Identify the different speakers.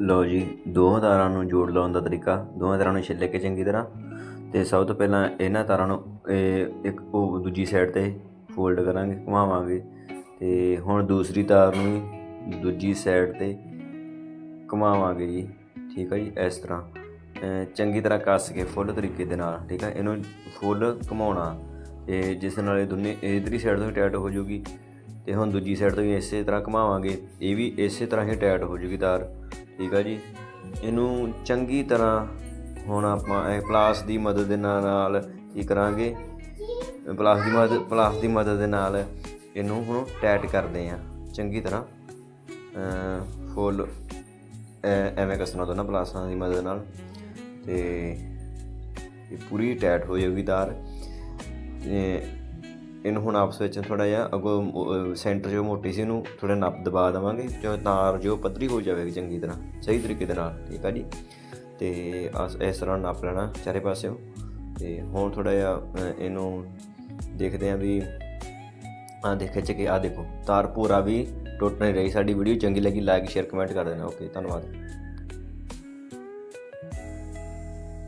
Speaker 1: ਲਓ ਜੀ, ਦੋਹਾਂ ਤਾਰਾਂ ਨੂੰ ਜੋੜ ਲਾਉਣ ਦਾ ਤਰੀਕਾ। ਦੋਹਾਂ ਤਾਰਾਂ ਨੂੰ ਛਿੱਲ ਕੇ ਚੰਗੀ ਤਰ੍ਹਾਂ। ਤੇ ਸਭ ਤੋਂ ਪਹਿਲਾਂ ਇਹਨਾਂ ਤਾਰਾਂ ਨੂੰ, ਇਹ ਇੱਕ ਉਹ ਦੂਜੀ ਸਾਈਡ ਤੇ ਫੋਲਡ ਕਰਾਂਗੇ, ਘੁਮਾਵਾਂਗੇ। ਤੇ ਹੁਣ ਦੂਸਰੀ ਤਾਰ ਨੂੰ ਦੂਜੀ ਸਾਈਡ ਤੇ ਘੁਮਾਵਾਂਗੇ ਜੀ। ਠੀਕ ਹੈ ਜੀ, ਇਸ ਤਰ੍ਹਾਂ। ਚੰਗੀ ਤਰ੍ਹਾਂ ਕੱਸ ਕੇ ਫੁੱਲ ਤਰੀਕੇ ਦੇ ਨਾਲ, ਠੀਕ ਹੈ ਇਹਨੂੰ ਫੁੱਲ ਘੁਮਾਉਣਾ। ਤੇ ਜਿਸ ਨਾਲ ਇਹ ਦੋਨੇ ਇਧਰਲੀ ਸਾਈਡ ਤੋਂ ਵੀ ਟਾਈਟ ਹੋ ਜਾਊਗੀ ਤੇ ਹੁਣ ਦੂਜੀ ਸਾਈਡ ਤੋਂ ਵੀ ਇਸੇ ਤਰ੍ਹਾਂ ਘੁਮਾਵਾਂਗੇ। ਇਹ ਵੀ ਇਸੇ ਤਰ੍ਹਾਂ ਹੀ ਟਾਈਟ ਹੋ ਜਾਊਗੀ ਤਾਰ। ਠੀਕ ਆ ਜੀ। ਇਹਨੂੰ ਚੰਗੀ ਤਰ੍ਹਾਂ ਹੁਣ ਆਪਾਂ ਪਲਾਸ ਦੀ ਮਦਦ ਦੇ ਨਾਲ ਨਾਲ ਕੀ ਕਰਾਂਗੇ? ਪਲਾਸ ਦੀ ਮਦਦ ਪਲਾਸ ਦੀ ਮਦਦ ਦੇ ਨਾਲ ਇਹਨੂੰ ਹੁਣ ਟਾਈਟ ਕਰਦੇ ਆ ਚੰਗੀ ਤਰ੍ਹਾਂ ਫੁੱਲ ਐ- ਐਵੇਂ ਕੱਸਣਾ ਨਾ ਪਲਾਸਾਂ ਦੀ ਮਦਦ ਨਾਲ। ਤੇ ਇਹ ਪੂਰੀ ਟਾਈਟ ਹੋ ਜਾਊਗੀ ਤਾਰ। ਤੇ ਇਹਨੂੰ ਹੁਣ ਆਪਸ ਵਿੱਚ ਥੋੜਾ ਜਿਹਾ ਅਗੋ ਸੈਂਟਰ ਜੋ ਮੋਟੀ ਸੀ ਇਹਨੂੰ ਥੋੜਾ ਨੱਪ ਦਬਾ ਦੇਵਾਂਗੇ, ਜੋ ਤਾਰ ਜੋ ਪਤਲੀ ਹੋ ਜਾਵੇਗੀ ਚੰਗੀ ਤਰ੍ਹਾਂ, ਸਹੀ ਤਰੀਕੇ ਦੇ ਨਾਲ, ਠੀਕ ਆ ਜੀ? ਤੇ ਅਸ- ਇਸ ਤਰ੍ਹਾਂ ਨੱਪ ਲੈਣਾ ਚਾਰੇ ਪਾਸਿਓਂ। ਤੇ ਹੁਣ ਥੋੜਾ ਜਿਹਾ ਇਹਨੂੰ ਦੇਖਦੇ ਆਂ ਵੀ ਆ ਦੇਖੇ ਚ ਕਿ ਆ ਦੇਖੋ, ਤਾਰ ਪੂਰਾ ਵੀ ਟੁੱਟ ਨਹੀਂ ਰਹੀ ਸਾਡੀ ਵੀਡੀਓ ਚੰਗੀ ਲੱਗੀ ਲਾਈਕ ਸ਼ੇਅਰ ਕਮੈਂਟ ਕਰ ਦੇਣਾ। ਓਕੇ ਧੰਨਵਾਦ।